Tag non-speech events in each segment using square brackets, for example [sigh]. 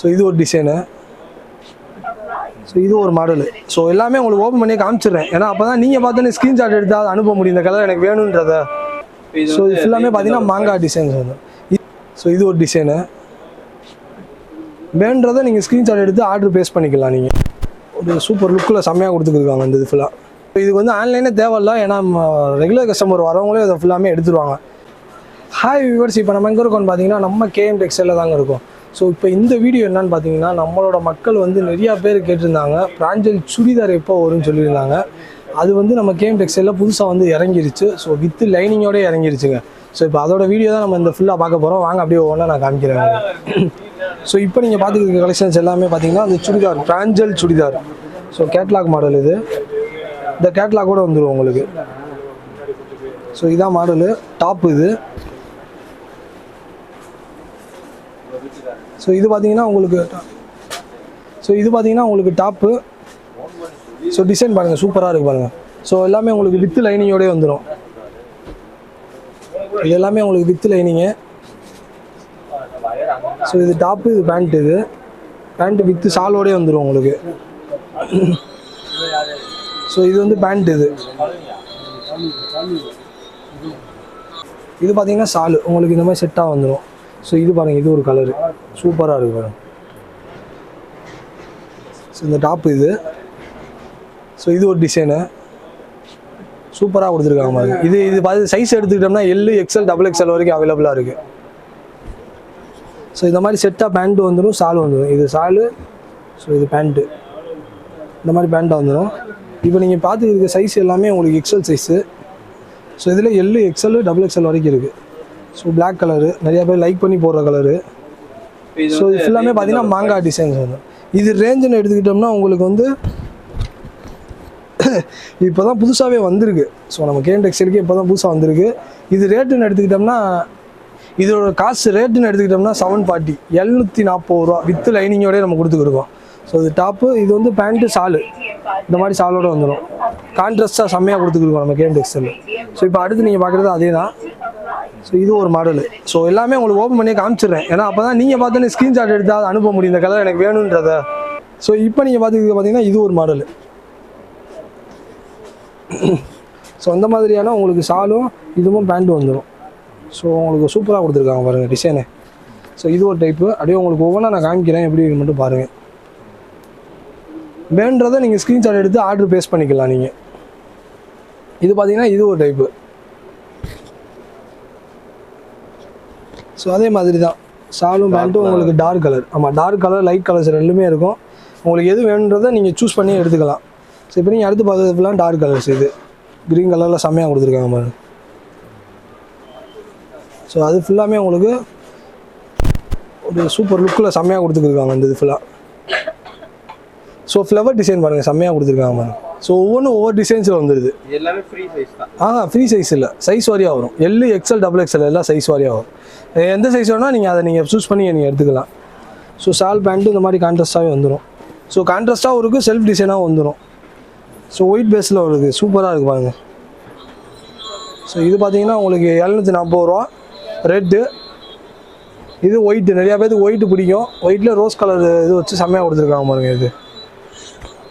So இது ஒரு design so இது ஒரு மாடலு ஸோ எல்லாமே உங்களுக்கு ஓப்பன் பண்ணி காமிச்சிடுறேன். ஏன்னா அப்போ தான் நீங்கள் பார்த்தோன்னே ஸ்க்ரீன்ஷாட் எடுத்து அதை அனுப்ப முடியும். இந்த கலர் எனக்கு வேணுன்றத. ஸோ இது ஃபுல்லாமே பார்த்தீங்கன்னா மாங்காய் டிசைன்ஸ் வந்து ஸோ இது ஒரு டிசைனு வேணுன்றதை நீங்கள் ஸ்க்ரீன்ஷாட் எடுத்து ஆர்டர் பேஸ் பண்ணிக்கலாம் நீங்கள் ஒரு சூப்பர் லுக்கில் செம்மையாக கொடுத்துருக்காங்க இந்த இது ஃபுல்லாக இதுக்கு வந்து ஆன்லைனே தேவையில்ல. ஏன்னா ரெகுலர் கஸ்டமர் வரவங்களே இதை ஃபுல்லாமே எடுத்துருவாங்க. ஹாய் வியூவர்ஸ் இப்போ நம்ம எங்கே இருக்கோம்னு பார்த்தீங்கன்னா நம்ம கேஎம் டெக்ஸ்டைலில் தாங்க இருக்கும். ஸோ இப்போ இந்த வீடியோ என்னன்னு பார்த்தீங்கன்னா நம்மளோட மக்கள் வந்து நிறையா பேர் கேட்டிருந்தாங்க. பிராஞ்சல் சுடிதார் எப்போ வரும்னு சொல்லியிருந்தாங்க. அது வந்து நம்ம கேம் டெக்ஸ்டைலில் புதுசாக வந்து இறங்கிருச்சு. ஸோ வித்து லைனிங்கோட இறங்கிருச்சுங்க. ஸோ இப்போ அதோட வீடியோ தான் நம்ம இந்த ஃபுல்லாக பார்க்க போகிறோம் வாங்க அப்படியே ஒவ்வொன்றா நான் காமிக்கிறேன். ஸோ இப்போ நீங்கள் பார்த்துக்கிற கலெக்ஷன்ஸ் எல்லாமே பார்த்தீங்கன்னா அந்த சுடிதார் பிராஞ்சல் சுடிதார். ஸோ கேட்லாக் மாடல் இது. இந்த கேட்லாக் கூட வந்துடும் உங்களுக்கு. ஸோ இதான் மாடலு டாப் இது. ஸோ இது பார்த்தீங்கன்னா உங்களுக்கு ஸோ இது பார்த்தீங்கன்னா உங்களுக்கு டாப்பு ஸோ டிசைன் பாருங்கள் சூப்பராக இருக்குது பாருங்கள் ஸோ எல்லாமே உங்களுக்கு வித்து லைனிங்கோடய வந்துடும் இது எல்லாமே உங்களுக்கு வித்து லைனிங்கு ஸோ இது டாப்பு இது பேண்ட் இது. பேண்ட்டு வித்து சாலோடே வந்துடும் உங்களுக்கு. ஸோ இது வந்து பேண்ட் இது. இது பார்த்தீங்கன்னா சாலு உங்களுக்கு இந்த மாதிரி செட்டாக வந்துடும் ஸோ இது பாருங்கள் இது ஒரு கலரு சூப்பராக இருக்கு பாருங்க. ஸோ இந்த டாப் இது. ஸோ இது ஒரு டிசைனு சூப்பராக கொடுத்துருக்காங்க பாருங்க. இது இது பார்த்து சைஸ் எடுத்துக்கிட்டோம்னா எல்லு எக்ஸ்எல் டபுள் எக்ஸ்எல் வரைக்கும் அவைலபிளாக இருக்குது ஸோ இந்த மாதிரி செட்டாக பேண்ட்டு வந்துடும் சால் வந்துடும் இது சாலு ஸோ இது பேண்ட்டு இந்த மாதிரி பேண்ட்டாக வந்துடும் இப்போ நீங்கள் பார்த்துருக்க சைஸ் எல்லாமே உங்களுக்கு எக்ஸ்எல் சைஸு ஸோ இதில் எல்லு எக்ஸல் டபுள் எக்ஸ்எல் வரைக்கும் இருக்குது ஸோ Black கலரு நிறையா பேர் லைக் பண்ணி போடுற கலரு ஸோ இது ஃபுல்லாமே பார்த்தீங்கன்னா மாங்காய் டிசைன்ஸ் வரும் இது ரேஞ்சுன்னு எடுத்துக்கிட்டோம்னா உங்களுக்கு வந்து [coughs] இப்போ தான் புதுசாகவே வந்திருக்கு. ஸோ நம்ம கேம் டெக்ஸ்டைலுக்கு இப்போ தான் புதுசாக வந்திருக்கு. இது ரேட்டுன்னு எடுத்துக்கிட்டோம்னா இதோட காசு ரேட்டுன்னு எடுத்துக்கிட்டோம்னா செவன் ஃபார்ட்டி எழுநூற்றி நாற்பது ரூபா வித் லைனிங்கோடய நம்ம கொடுத்துக்கிருக்கோம். ஸோ இது டாப்பு இது வந்து பேண்ட்டு சாலு இந்த மாதிரி சாலோட வந்துடும் கான்ட்ராஸ்ட்டாக செம்மையாக கொடுத்துக்கிருக்கோம் நம்ம கேம் டெக்ஸ்டைலில் ஸோ இப்போ அடுத்து நீங்கள் பார்க்குறது அதே தான் ஸோ இது ஒரு மாடலு ஸோ எல்லாமே உங்களுக்கு ஓப்பன் பண்ணி காமிச்சிடுறேன். ஏன்னா அப்போ தான் நீங்கள் பார்த்தோன்னே ஸ்க்ரீன்ஷாட் எடுத்து அதை அனுப்ப முடியும். இந்த கலர் எனக்கு வேணுன்றத. ஸோ இப்போ நீங்கள் பார்த்துக்கிட்டு பார்த்தீங்கன்னா இது ஒரு மாடலு ஸோ அந்த மாதிரியான உங்களுக்கு ஷாலும் இதுவும் பேண்ட்டும் வந்துடும் ஸோ உங்களுக்கு சூப்பராக கொடுத்துருக்காங்க பாருங்கள் டிசைனு ஸோ இது ஒரு டைப்பு அப்படியே உங்களுக்கு ஒவ்வொன்றா நான் காமிக்கிறேன். எப்படி மட்டும் பாருங்கள் வேணுன்றதை நீங்கள் ஸ்க்ரீன்ஷாட் எடுத்து ஆர்டர் பேஸ் பண்ணிக்கலாம் நீங்கள் இது பார்த்தீங்கன்னா இது ஒரு டைப்பு ஸோ அதே மாதிரி தான் ஷாலும் பேண்ட்டும் உங்களுக்கு டார்க் கலர் ஆமாம் டார்க் கலர் லைட் கலர்ஸ் ரெண்டுமே இருக்கும். உங்களுக்கு எது வேணுன்றதை நீங்கள் சூஸ் பண்ணி எடுத்துக்கலாம். ஸோ இப்போ நீங்கள் அடுத்து பார்த்தது ஃபுல்லாக டார்க் கலர்ஸ் இது க்ரீன் கலரில் செம்மையாக கொடுத்துருக்காங்க பாருங்க. ஸோ அது ஃபுல்லாமே உங்களுக்கு ஒரு சூப்பர் லுக்கில் செம்மையாக கொடுத்துருக்காங்க இந்த இது ஃபுல்லாக ஸோ ஃப்ளவர் டிசைன் பாருங்கள் செம்மையாக கொடுத்துருக்காங்க பாருங்க. ஸோ ஒவ்வொன்றும் ஒவ்வொரு டிசைன்ஸில் வந்துடுது எல்லாமே ஃப்ரீ சைஸ் தான். ஆ ஃப்ரீ சைஸ் இல்லை. சைஸ் வாரியாக வரும். எல்லு எக்ஸ்எல் டபுள் எக்ஸ்எல் எல்லாம் சைஸ் வாரியாக வரும். எந்த சைஸ் வேணால் நீங்கள் அதை நீங்கள் சூஸ் பண்ணி நீங்கள் எடுத்துக்கலாம். ஸோ ஷால் பேண்ட்டு இந்த மாதிரி கான்ட்ராஸ்ட்டாகவே வந்துடும் ஸோ கான்ட்ராஸ்ட்டாகவும் இருக்குது செல்ஃப் டிசைனாகவும் வந்துடும் ஸோ ஒயிட் பேஸில் வருது. சூப்பராக இருக்குது பாருங்க. ஸோ இது பார்த்தீங்கன்னா உங்களுக்கு எழுநூற்றி நாற்பது ரூபா ரெட்டு இது ஒயிட்டு நிறையா பேருக்கு ஒயிட்டு பிடிக்கும். ஒயிட்டில் ரோஸ் கலர் இது வச்சு செம்மையாக கொடுத்துருக்காங்க பாருங்க இது.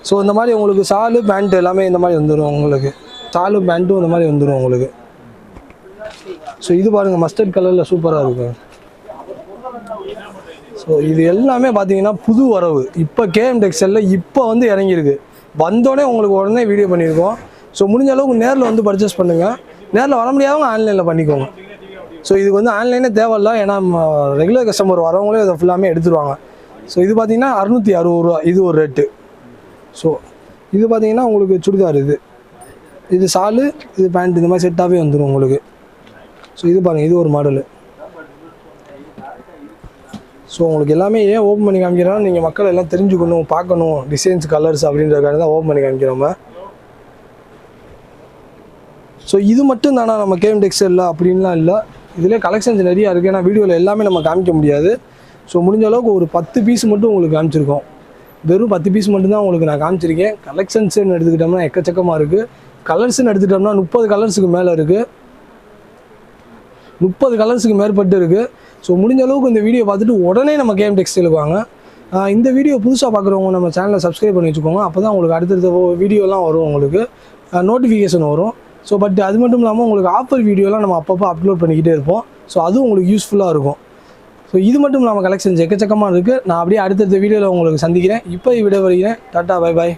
ஸோ இந்த மாதிரி உங்களுக்கு சாலு பேண்ட்டு எல்லாமே இந்த மாதிரி வந்துடும் உங்களுக்கு. சாலு பேண்ட்டும் இந்த மாதிரி வந்துடும் உங்களுக்கு. ஸோ இது பாருங்கள் மஸ்டர்ட் கலரில் சூப்பராக இருக்கும். ஸோ இது எல்லாமே பார்த்தீங்கன்னா புது வரவு. இப்போ கேஎம் டெக்ஸ்டைலில் இப்போ வந்து இறங்கியிருக்கு. வந்தோடனே உங்களுக்கு உடனே வீடியோ பண்ணியிருக்கோம். ஸோ முடிஞ்ச அளவுக்கு நேரில் வந்து பர்ச்சேஸ் பண்ணுங்கள் நேரில் வர முடியாதவங்க ஆன்லைனில் பண்ணிக்கோங்க. ஸோ இதுக்கு வந்து ஆன்லைனே தேவையில்ல. ஏன்னா ரெகுலர் கஸ்டமர் வரவங்களே இதை ஃபுல்லாமே எடுத்துருவாங்க. ஸோ இது பார்த்தீங்கன்னா அறுநூற்றி அறுபது ரூபா. இது ஒரு ரேட்டு ஸோ இது பார்த்தீங்கன்னா உங்களுக்கு சுடிதார் இது. இது ஷாலு இது பேண்ட் இந்த மாதிரி செட்டாகவே வந்துடும் உங்களுக்கு. ஸோ இது பாருங்கள் இது ஒரு மாடலு ஸோ உங்களுக்கு எல்லாமே ஏன் ஓப்பன் பண்ணி காமிக்கிறோம்னா நீங்கள் மக்கள் எல்லாம் தெரிஞ்சுக்கணும் பார்க்கணும் டிசைன்ஸ் கலர்ஸ் அப்படின்றதுக்காக தான் ஓப்பன் பண்ணி காமிக்கிறோம் ஸோ இது மட்டும் தானா நம்ம கேம் டெக்ஸ்டைலில் அப்படின்லாம் இல்லை. இதிலே கலெக்ஷன்ஸ் நிறையா இருக்குது ஏன்னா வீடியோவில் எல்லாமே நம்ம காமிக்க முடியாது. ஸோ முடிஞ்ச அளவுக்கு ஒரு பத்து பீஸ் மட்டும் உங்களுக்கு காமிச்சிருக்கோம். வெறும் பத்து பீஸ் மட்டும்தான் உங்களுக்கு நான் காமிச்சிருக்கேன். கலெக்ஷன்ஸ்னு எடுத்துக்கிட்டோம்னா எக்கச்சக்கமாக இருக்குது கலர்ஸ்னு எடுத்துக்கிட்டோம்னா முப்பது கலர்ஸுக்கு மேலே இருக்குது முப்பது கலர்ஸுக்கு மேற்பட்டு இருக்குது ஸோ முடிஞ்ச அளவுக்கு இந்த வீடியோ பார்த்துட்டு உடனே நம்ம கேம் டெக்ஸ்டைலுக்கு வாங்க. இந்த வீடியோ புதுசாக பார்க்குறவங்க நம்ம சேனலை சப்ஸ்கிரைப் பண்ணி வச்சுக்கோங்க. அப்போ தான் உங்களுக்கு அடுத்தடுத்த வீடியோலாம் வரும் உங்களுக்கு. நோட்டிஃபிகேஷன் வரும். ஸோ பட் அது மட்டும் இல்லாமல் உங்களுக்கு ஆஃபர் வீடியோலாம் நம்ம அப்பப்போ அப்லோட் பண்ணிக்கிட்டே இருப்போம். ஸோ அதுவும் உங்களுக்கு யூஸ்ஃபுல்லாக இருக்கும். ஸோ இது மட்டும் இல்லாமல் கலெக்ஷன்ஸ் எக்கச்சக்கமாக இருக்குது நான் அப்படியே அடுத்தடுத்த வீடியோவில் உங்களுக்கு சந்திக்கிறேன். இப்போ விட வருகிறேன் டாட்டா பை பாய்